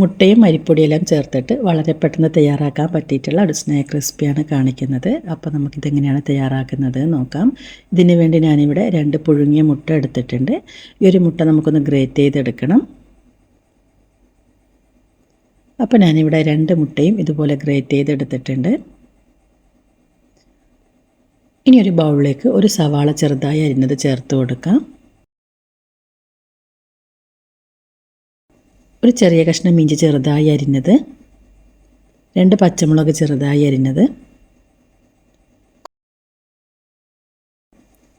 മുട്ടയും അരിപ്പൊടിയെല്ലാം ചേർത്തിട്ട് വളരെ പെട്ടെന്ന് തയ്യാറാക്കാൻ പറ്റിയിട്ടുള്ള ഒരു സ്നാക്ക് റെസിപ്പിയാണ് കാണിക്കുന്നത്. അപ്പോൾ നമുക്കിതെങ്ങനെയാണ് തയ്യാറാക്കുന്നത് നോക്കാം. ഇതിനു വേണ്ടി ഞാനിവിടെ രണ്ട് പുഴുങ്ങിയ മുട്ട എടുത്തിട്ടുണ്ട്. ഈ ഒരു മുട്ട നമുക്കൊന്ന് ഗ്രേറ്റ് ചെയ്തെടുക്കണം. അപ്പോൾ ഞാനിവിടെ രണ്ട് മുട്ടയും ഇതുപോലെ ഗ്രേറ്റ് ചെയ്തെടുത്തിട്ടുണ്ട്. ഇനി ഒരു ബൗളിലേക്ക് ഒരു സവാള ചെറുതായി അരിഞ്ഞത് ചേർത്ത് കൊടുക്കാം. ഒരു ചെറിയ കഷ്ണം ഇഞ്ചി ചെറുതായി അരിഞ്ഞത്. രണ്ട് പച്ചമുളക് ചെറുതായി അരിഞ്ഞത്.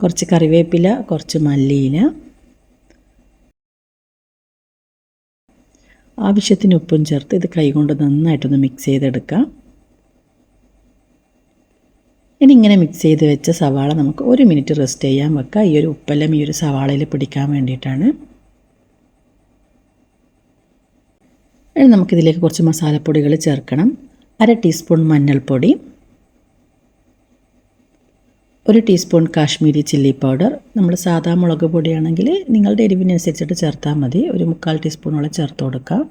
കുറച്ച് കറിവേപ്പില കുറച്ച് മല്ലിയില. ആവശ്യത്തിന് ഉപ്പും ചേർത്ത് ഇത് കൈകൊണ്ട് നന്നായിട്ടൊന്ന് മിക്സ് ചെയ്തെടുക്കാം. ഇനി ഇങ്ങനെ മിക്സ് ചെയ്ത് വെച്ച സവാള നമുക്ക് ഒരു മിനിറ്റ് റെസ്റ്റ് ചെയ്യാൻ വെക്കാം. ഈ ഒരു ഉപ്പെല്ലാം ഈ ഒരു സവാളയിൽ പിടിക്കാൻ വേണ്ടിയിട്ടാണ്. ഇനി നമുക്കിതിലേക്ക് കുറച്ച് മസാലപ്പൊടികൾ ചേർക്കണം. അര ടീസ്പൂൺ മഞ്ഞൾപ്പൊടി. ഒരു ടീസ്പൂൺ കാശ്മീരി ചില്ലി പൗഡർ. നമ്മൾ സാധാ മുളക് പൊടിയാണെങ്കിൽ നിങ്ങളുടെ എരിവിനനുസരിച്ചിട്ട് ചേർത്താൽ മതി. ഒരു മുക്കാൽ ടീസ്പൂണോളം ചേർത്ത് കൊടുക്കാം.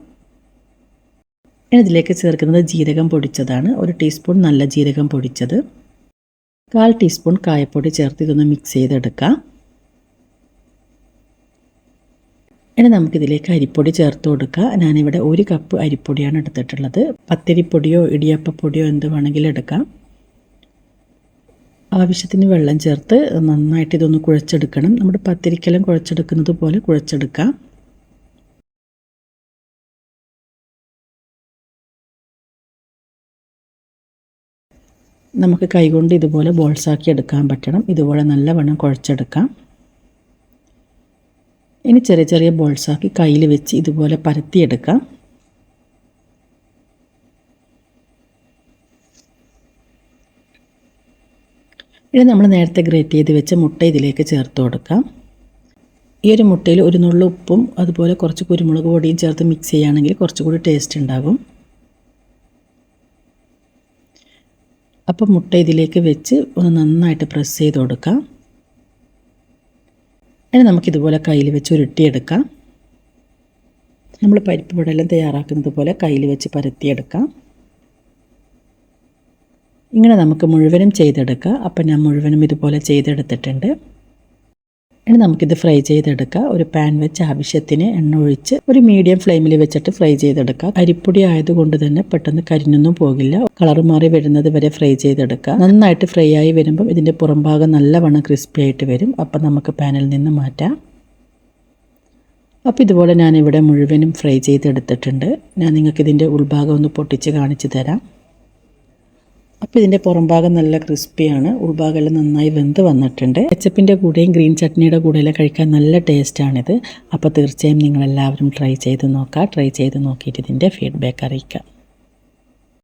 ഇതിലേക്ക് ചേർക്കുന്നത് ജീരകം പൊടിച്ചതാണ്. ഒരു ടീസ്പൂൺ നല്ല ജീരകം പൊടിച്ചത്. കാൽ ടീസ്പൂൺ കായപ്പൊടി ചേർത്ത് ഇതൊന്ന് മിക്സ് ചെയ്തെടുക്കാം. ഇനി നമുക്കിതിലേക്ക് അരിപ്പൊടി ചേർത്ത് കൊടുക്കുക ഞാനിവിടെ ഒരു കപ്പ് അരിപ്പൊടിയാണ് എടുത്തിട്ടുള്ളത്. പത്തിരിപ്പൊടിയോ ഇടിയപ്പപ്പൊടിയോ എന്ത് വേണമെങ്കിലും എടുക്കാം. ആവശ്യത്തിന് വെള്ളം ചേർത്ത് നന്നായിട്ട് ഇതൊന്ന് കുഴച്ചെടുക്കണം. നമ്മുടെ പത്തിരിക്കെല്ലാം കുഴച്ചെടുക്കുന്നത് പോലെ കുഴച്ചെടുക്കാം. നമുക്ക് കൈകൊണ്ട് ഇതുപോലെ ബോൾസാക്കി എടുക്കാൻ പറ്റണം. ഇതുപോലെ നല്ലവണ്ണം കുഴച്ചെടുക്കാം. ഇനി ചെറിയ ചെറിയ ബോൾസാക്കി കയ്യിൽ വെച്ച് ഇതുപോലെ പരത്തിയെടുക്കാം. ഇനി നമ്മൾ നേരത്തെ ഗ്രേറ്റ് ചെയ്ത് വെച്ച മുട്ട ഇതിലേക്ക് ചേർത്ത് കൊടുക്കാം. ഈ ഒരു മുട്ടയിൽ ഒരു നുള്ള ഉപ്പും അതുപോലെ കുറച്ച് കുരുമുളക് പൊടിയും ചേർത്ത് മിക്സ് ചെയ്യുകയാണെങ്കിൽ കുറച്ചുകൂടി ടേസ്റ്റ് ഉണ്ടാകും. അപ്പോൾ മുട്ട ഇതിലേക്ക് വെച്ച് ഒന്ന് നന്നായിട്ട് പ്രസ് ചെയ്ത് കൊടുക്കാം. ഇനി നമുക്കിതുപോലെ കയ്യിൽ വെച്ച് ഉരുട്ടിയെടുക്കാം. നമ്മൾ പരിപ്പ് വടയെല്ലാം തയ്യാറാക്കുന്നത് പോലെ കയ്യിൽ വെച്ച് പരത്തിയെടുക്കാം. ഇങ്ങനെ നമുക്ക് മുഴുവനും ചെയ്തെടുക്കാം. അപ്പം ഞാൻ മുഴുവനും ഇതുപോലെ ചെയ്തെടുത്തിട്ടുണ്ട്. ഇനി നമുക്കിത് ഫ്രൈ ചെയ്തെടുക്കാം. ഒരു പാൻ വെച്ച് ആവശ്യത്തിന് എണ്ണ ഒഴിച്ച് ഒരു മീഡിയം ഫ്ലെയിമിൽ വെച്ചിട്ട് ഫ്രൈ ചെയ്തെടുക്കാം. അരിപ്പൊടി ആയതുകൊണ്ട് തന്നെ പെട്ടെന്ന് കരിഞ്ഞൊന്നും പോകില്ല. കളർ മാറി വരുന്നത് വരെ ഫ്രൈ ചെയ്തെടുക്കാം. നന്നായിട്ട് ഫ്രൈ ആയി വരുമ്പം ഇതിന്റെ പുറംഭാഗം നല്ലവണ്ണം ക്രിസ്പി ആയിട്ട് വരും. അപ്പം നമുക്ക് പാനിൽ നിന്ന് മാറ്റാം. അപ്പോൾ ഇതുപോലെ ഞാനിവിടെ മുഴുവനും ഫ്രൈ ചെയ്തെടുത്തിട്ടുണ്ട്. ഞാൻ നിങ്ങൾക്ക് ഇതിന്റെ ഉൾഭാഗം ഒന്ന് പൊട്ടിച്ച് കാണിച്ചു തരാം. അപ്പോൾ ഇതിന്റെ പുറംഭാഗം നല്ല ക്രിസ്പിയാണ് ഉൾഭാഗമെല്ലാം നന്നായി വെന്ത് വന്നിട്ടുണ്ട്. കെച്ചപ്പിന്റെ കൂടെയും ഗ്രീൻ ചട്നിയുടെ കൂടെയെല്ലാം കഴിക്കാൻ നല്ല ടേസ്റ്റാണിത് അപ്പോൾ തീർച്ചയായും നിങ്ങളെല്ലാവരും ട്രൈ ചെയ്ത് നോക്കുക ട്രൈ ചെയ്ത് നോക്കിയിട്ട് ഇതിന്റെ ഫീഡ്ബാക്ക് അറിയിക്കാം.